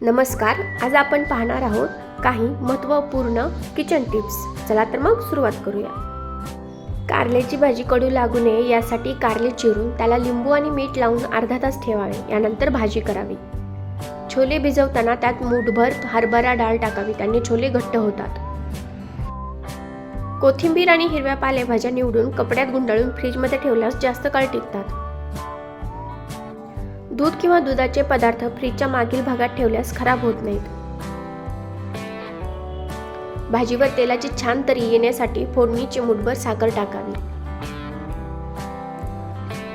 नमस्कार आज आपण पाहणार आहोत काही महत्त्वपूर्ण किचन टिप्स चला तर मग सुरुवात करूया. कारल्याची भाजी कडू लागू नये यासाठी कारले चिरून त्याला लिंबू आणि मीठ लावून अर्धा तास ठेवावे. यानंतर भाजी करावी. छोले भिजवताना त्यात मूठभर हरभरा डाळ टाकावी त्याने छोले घट्ट होतात. कोथिंबीर आणि हिरव्या पालेभाज्या निवडून कपड्यात गुंडाळून फ्रीजमध्ये ठेवल्यास जास्त काळ टिकतात. दूध किंवा दुधाचे पदार्थ फ्रीजच्या मागील भागात ठेवल्यास खराब होत नाहीत. भाजीवर तेलाची छान तरी येण्यासाठी फोडणी चिमूटभर साखर टाकावी.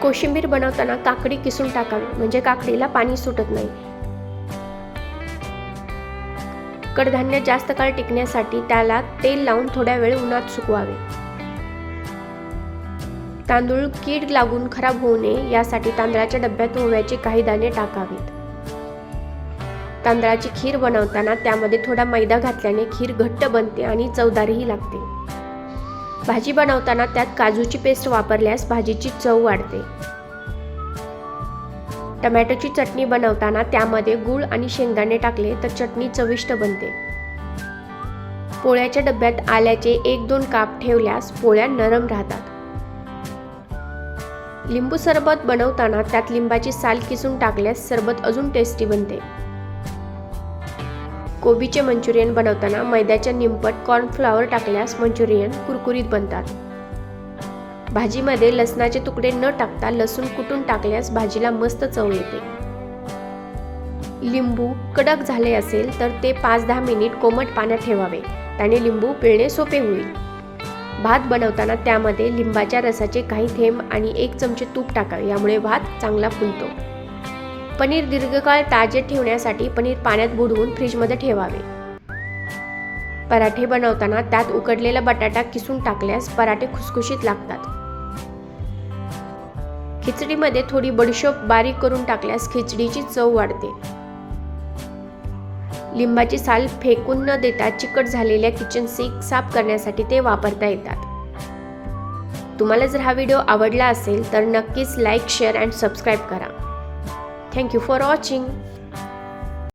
कोशिंबीर बनवताना काकडी किसून टाकावी म्हणजे काकडीला पाणी सुटत नाही. कडधान्य जास्त काळ टिकण्यासाठी त्याला तेल लावून थोड्या वेळ उन्हात सुकवावे. तांदूळ कीड लागून खराब होऊ नये यासाठी तांदळाच्या डब्यात ओव्याचे काही दाणे टाकावेत. तांदळाची खीर बनवताना त्यामध्ये थोडा मैदा घातल्याने खीर घट्ट बनते आणि चवदारही लागते. भाजी बनवताना त्यात काजूची पेस्ट वापरल्यास भाजीची चव वाढते. टमॅटोची चटणी बनवताना त्यामध्ये गूळ आणि शेंगदाणे टाकले तर चटणी चविष्ट बनते. पोळ्याच्या डब्यात आल्याचे एक दोन काप ठेवल्यास पोळ्या नरम राहतात. लिंबू सरबत बनवताना त्यात लिंबाची साल किसून टाकल्यास सरबत अजून टेस्टी बनते. कोबीचे मंचुरियन बनवताना मैद्याच्या निंपट कॉर्नफ्लॉवर टाकल्यास मंचुरियन कुरकुरीत बनतात. भाजीमध्ये लसणाचे तुकडे न टाकता लसूण कुटून टाकल्यास भाजीला मस्त चव येते. लिंबू कडक झाले असेल तर ते पाच दहा मिनिट कोमट पाण्यात ठेवावे. त्याने लिंबू पिळणे सोपे होईल. भात बनवताना त्यामध्ये लिंबाच्या रसाचे काही थेंब आणि एक चमचे तूप टाकावे. यामुळे भात चांगला फुलतो. पनीर दीर्घकाळ ताजे ठेवण्यासाठी पनीर पाण्यात बुडवून फ्रीजमध्ये ठेवावे. पराठे बनवताना त्यात उकडलेला बटाटा किसून टाकल्यास पराठे खुसखुशीत लागतात. खिचडीमध्ये थोडी बडीशोप बारीक करून टाकल्यास खिचडीची चव वाढते. लिंबाची साल फेकून न देता चिकट झालेल्या किचन सिंक साफ करण्यासाठी ते वापरता येतात. तुम्हाला जर हा व्हिडिओ आवडला असेल तर नक्कीच लाईक शेअर अँड सबस्क्राईब करा. Thank you for watching